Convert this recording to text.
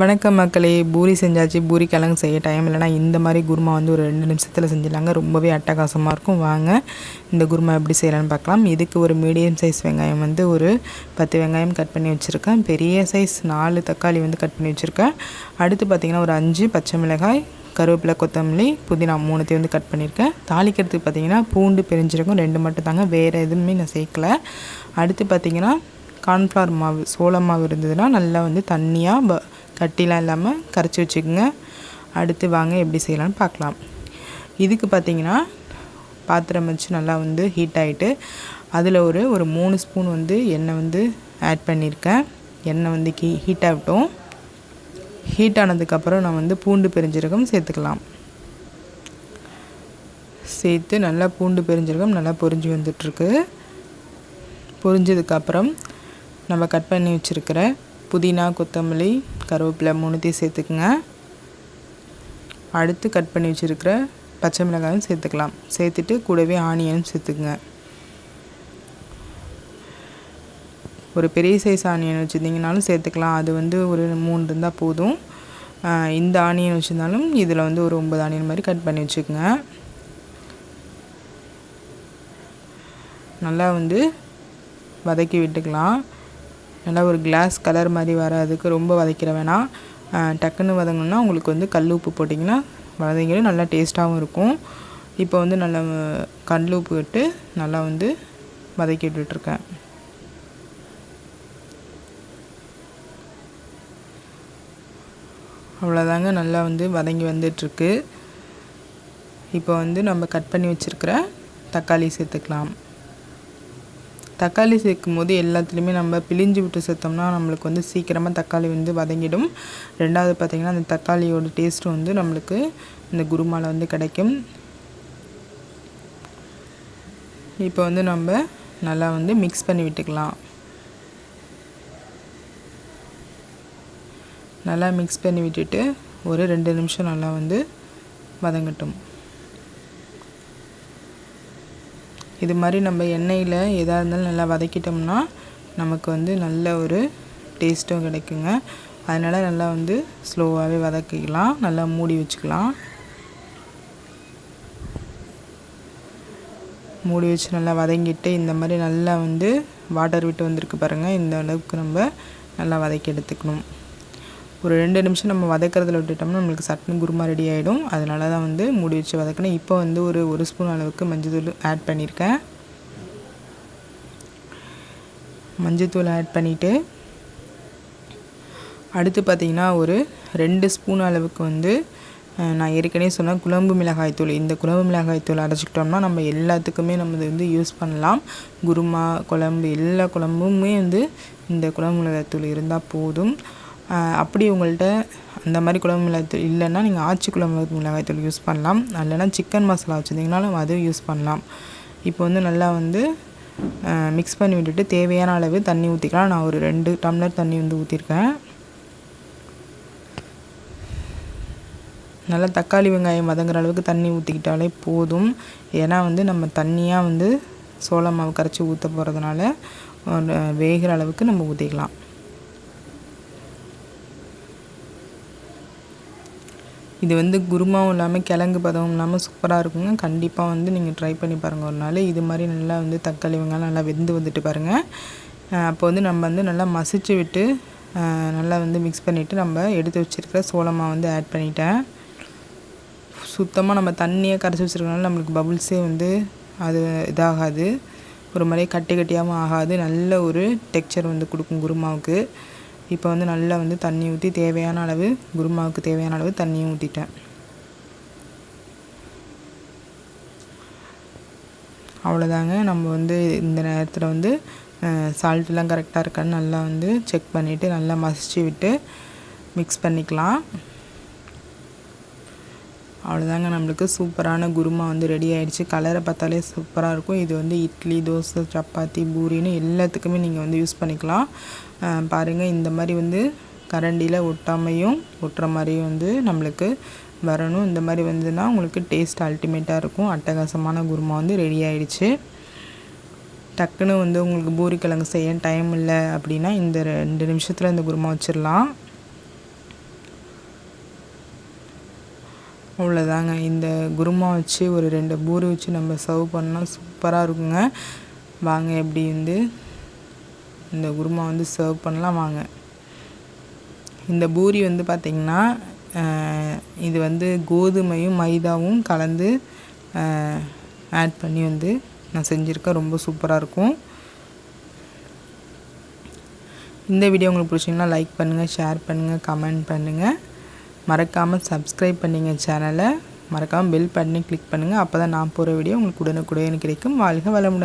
வணக்கம் மக்களே. பூரி செஞ்சாச்சு. பூரி கிழங்கு செய்ய டைம் இல்லைனா இந்த மாதிரி குருமா வந்து ஒரு ரெண்டு நிமிஷத்தில் செஞ்சிடலாங்க. ரொம்பவே அட்டகாசமாக இருக்கும். வாங்க இந்த குருமா எப்படி செய்யலான்னு பார்க்கலாம். இதுக்கு ஒரு மீடியம் சைஸ் வெங்காயம் வந்து ஒரு பத்து வெங்காயம் கட் பண்ணி வச்சுருக்கேன். பெரிய சைஸ் நாலு தக்காளி வந்து கட் பண்ணி வச்சுருக்கேன். அடுத்து பார்த்திங்கன்னா ஒரு அஞ்சு பச்சை மிளகாய் கருவேப்பிலை கொத்தமல்லி புதினா மூணுத்தையும் வந்து கட் பண்ணியிருக்கேன். தாளிக்கிறதுக்கு பார்த்திங்கன்னா பூண்டு பெரிஞ்சிருக்கும் ரெண்டு மட்டும் தாங்க. வேறு எதுவுமே நான் சேர்க்கல. அடுத்து பார்த்திங்கன்னா கார்ன்ஃப்ளவர் மாவு சோள மாவு இருந்ததுன்னா நல்லா வந்து தண்ணியாக ப கட்டிலாம் இல்லாமல் கரைச்சி வச்சுக்கோங்க. அடுத்து வாங்க எப்படி செய்யலாம்னு பார்க்கலாம். இதுக்கு பார்த்திங்கன்னா பாத்திரம் வச்சு நல்லா வந்து ஹீட் ஆகிட்டு அதில் ஒரு ஒரு மூணு ஸ்பூன் வந்து எண்ணெய் வந்து ஆட் பண்ணியிருக்கேன் எண்ணெய் வந்து கீ ஹீட் ஆகட்டும். ஹீட் ஆனதுக்கப்புறம் நான் வந்து பூண்டு பெருஞ்சீரகம் சேர்த்துக்கலாம். சேர்த்து நல்லா பூண்டு பெருஞ்சீரகம் நல்லா பொரிஞ்சு வந்துட்டுருக்கு. பொரிஞ்சதுக்கப்புறம் நம்ம கட் பண்ணி வச்சுருக்கிற புதினா கொத்தமல்லி கருவேப்பிலை மூணுத்தையும் சேர்த்துக்குங்க. அடுத்து கட் பண்ணி வச்சுருக்கிற பச்சை மிளகாயும் சேர்த்துக்கலாம். சேர்த்துட்டு கூடவே ஆனியனும் சேர்த்துக்குங்க. ஒரு பெரிய சைஸ் ஆனியன் வச்சுருந்தீங்கனாலும் சேர்த்துக்கலாம். அது வந்து ஒரு மூணு இருந்தால் போதும். இந்த ஆனியன் வச்சுருந்தாலும் இதில் வந்து ஒரு ஒம்பது ஆனியன் மாதிரி கட் பண்ணி வச்சுக்கோங்க. நல்லா வந்து வதக்கி விட்டுக்கலாம். நல்லா ஒரு கிளாஸ் கலர் மாதிரி வராதுக்கு ரொம்ப வதக்கிற வேணாம். டக்குன்னு வதங்கணுன்னா உங்களுக்கு வந்து கல் உப்பு போட்டிங்கன்னா வதங்கிடும். நல்லா டேஸ்ட்டாகவும் இருக்கும். இப்போ வந்து நல்லா கல் உப்பு விட்டு நல்லா வந்து வதக்கி விட்டுட்ருக்கேன். அவ்வளோதாங்க நல்லா வந்து வதங்கி வந்துட்டுருக்கு இப்போ வந்து நம்ம கட் பண்ணி வச்சுருக்கிற தக்காளி சேர்த்துக்கலாம். தக்காளி சேர்க்கும் போது எல்லாத்துலேயுமே நம்ம பிழிஞ்சு விட்டு சேர்த்தோம்னா நம்மளுக்கு வந்து சீக்கிரமாக தக்காளி வந்து வதங்கிடும். ரெண்டாவது பார்த்திங்கன்னா அந்த தக்காளியோட டேஸ்ட்டு வந்து நம்மளுக்கு இந்த குருமாவில் வந்து கிடைக்கும். இப்போ வந்து நம்ம நல்லா வந்து மிக்ஸ் பண்ணி விட்டுக்கலாம். நல்லா மிக்ஸ் பண்ணி விட்டுட்டு ஒரு ரெண்டு நிமிஷம் நல்லா வந்து வதங்கட்டும். இது மாதிரி நம்ம எண்ணெயில் எதாக இருந்தாலும் நல்லா வதக்கிட்டோம்னா நமக்கு வந்து நல்ல ஒரு டேஸ்ட்டும் கிடைக்குங்க. அதனால் நல்லா வந்து ஸ்லோவாகவே வதக்கிக்கலாம். நல்லா மூடி வச்சுக்கலாம். மூடி வச்சு நல்லா வதங்கிட்டு இந்த மாதிரி நல்லா வந்து வாட்டர் விட்டு வந்திருக்கு பாருங்கள் இந்த அளவுக்கு நம்ம நல்லா வதக்கி எடுத்துக்கணும். ஒரு ரெண்டு நிமிஷம் நம்ம வதக்கிறதுல விட்டுட்டோம்னா நம்மளுக்கு சட்டுன்னு குருமா ரெடி ஆகிடும் அதனால தான் வந்து மூடி வச்சு வதக்கணும் இப்போ வந்து ஒரு ஒரு ஸ்பூன் அளவுக்கு மஞ்சள் ஆட் பண்ணியிருக்கேன் மஞ்சத்தூள் ஆட் பண்ணிவிட்டு அடுத்து பார்த்திங்கன்னா ஒரு ரெண்டு ஸ்பூன் அளவுக்கு வந்து நான் ஏற்கனவே சொன்னேன் குழம்பு மிளகாய் தூள். இந்த குழம்பு மிளகாய் தூள் அரைச்சிக்கிட்டோம்னா நம்ம எல்லாத்துக்குமே நம்ம வந்து யூஸ் பண்ணலாம். குருமா குழம்பு எல்லா குழம்புமே வந்து இந்த குழம்பு மிளகாய் தூள் இருந்தால் போதும். அப்படி உங்கள்கிட்ட அந்த மாதிரி குழம்பு மிளகாய்த்தூள் இல்லைன்னா நீங்கள் ஆச்சி குழம்பு மிளகாய்த்தூள் யூஸ் பண்ணலாம். இல்லைன்னா சிக்கன் மசாலா வச்சுருந்தீங்கனாலும் அதுவும் யூஸ் பண்ணலாம். இப்போ வந்து நல்லா வந்து மிக்ஸ் பண்ணி விட்டுட்டு தேவையான அளவு தண்ணி ஊற்றிக்கலாம் நான் ஒரு ரெண்டு டம்ளர் தண்ணி வந்து ஊற்றிருக்கேன் நல்லா தக்காளி வெங்காயம் வதங்குற அளவுக்கு தண்ணி ஊற்றிக்கிட்டாலே போதும். ஏன்னா வந்து நம்ம தண்ணியாக வந்து சோள மாவு கரைச்சி ஊற்ற போகிறதுனால வேகிற அளவுக்கு நம்ம ஊற்றிக்கலாம் இது வந்து குருமாவும் இல்லாமல் கிழங்கு பதமும் இல்லாமல் சூப்பராக இருக்குங்க. கண்டிப்பாக வந்து நீங்கள் ட்ரை பண்ணி பாருங்கள் ஒரு நாள். இது மாதிரி நல்லா வந்து தக்காளி வெங்காயம் நல்லா வெந்து வந்துட்டு பாருங்கள் அப்போ வந்து நம்ம வந்து நல்லா மசிச்சு விட்டு நல்லா வந்து மிக்ஸ் பண்ணிவிட்டு நம்ம எடுத்து வச்சுருக்கிற சோளமாக வந்து ஆட் பண்ணிட்டேன். சுத்தமாக நம்ம தண்ணியை கரைச்சி வச்சுருக்கனால நம்மளுக்கு பபுள்ஸே வந்து அது இதாகாது. ஒரு மாதிரி கட்டி கட்டியாகவும் ஆகாது. நல்ல ஒரு டெக்ஸ்சர் வந்து கொடுக்கும் குருமாவுக்கு. இப்போ வந்து நல்லா வந்து தண்ணி ஊற்றி தேவையான அளவு குருமாவுக்கு தேவையான அளவு தண்ணியும் ஊற்றிட்டேன் அவ்வளோதாங்க. நம்ம வந்து இந்த நேரத்தில் வந்து சால்ட்லாம் கரெக்டாக இருக்கான்னு நல்லா வந்து செக் பண்ணிவிட்டு நல்லா மசிச்சு விட்டு மிக்ஸ் பண்ணிக்கலாம். அவ்வளோதாங்க. நம்மளுக்கு சூப்பரான குருமா வந்து ரெடி ஆகிடுச்சு கலரை பார்த்தாலே சூப்பராக இருக்கும். இது வந்து இட்லி தோசை சப்பாத்தி பூரின்னு எல்லாத்துக்குமே நீங்கள் வந்து யூஸ் பண்ணிக்கலாம். பாருங்கள் இந்த மாதிரி வந்து கரண்டியில் ஒட்டாமையும் ஒட்டுற மாதிரியும் வந்து நம்மளுக்கு வரணும். இந்த மாதிரி வந்துன்னா உங்களுக்கு டேஸ்ட் அல்டிமேட்டாக இருக்கும். அட்டகாசமான குருமா வந்து ரெடி ஆயிடுச்சு. டக்குன்னு வந்து உங்களுக்கு பூரிக்கிழங்கு செய்ய டைம் இல்லை அப்படின்னா இந்த ரெண்டு நிமிஷத்தில் இந்த குருமா வச்சிடலாம் அவ்வளோதாங்க இந்த குருமா வச்சு ஒரு ரெண்டு பூரி வச்சு நம்ம சர்வ் பண்ணால் சூப்பராக இருக்குங்க. வாங்க எப்படி வந்து இந்த குருமா வந்து சர்வ் பண்ணலாம் வாங்க. இந்த பூரி வந்து பார்த்திங்கன்னா இது வந்து கோதுமையும் மைதாவும் கலந்து ஆட் பண்ணி வந்து நான் செஞ்சுருக்கேன். ரொம்ப சூப்பராக இருக்கும். இந்த வீடியோ உங்களுக்கு பிடிச்சிங்கன்னா லைக் பண்ணுங்கள் ஷேர் பண்ணுங்கள் கமெண்ட் பண்ணுங்கள் மறக்காமல் சப்ஸ்கிரைப் பண்ணிங்க சேனலை மறக்காமல் பெல் பண்ணி கிளிக் பண்ணுங்கள் அப்போ தான் நான் போகிற வீடியோ உங்களுக்கு உடனுக்குடன் கிடைக்கும். வாழ்க வளமுடன்.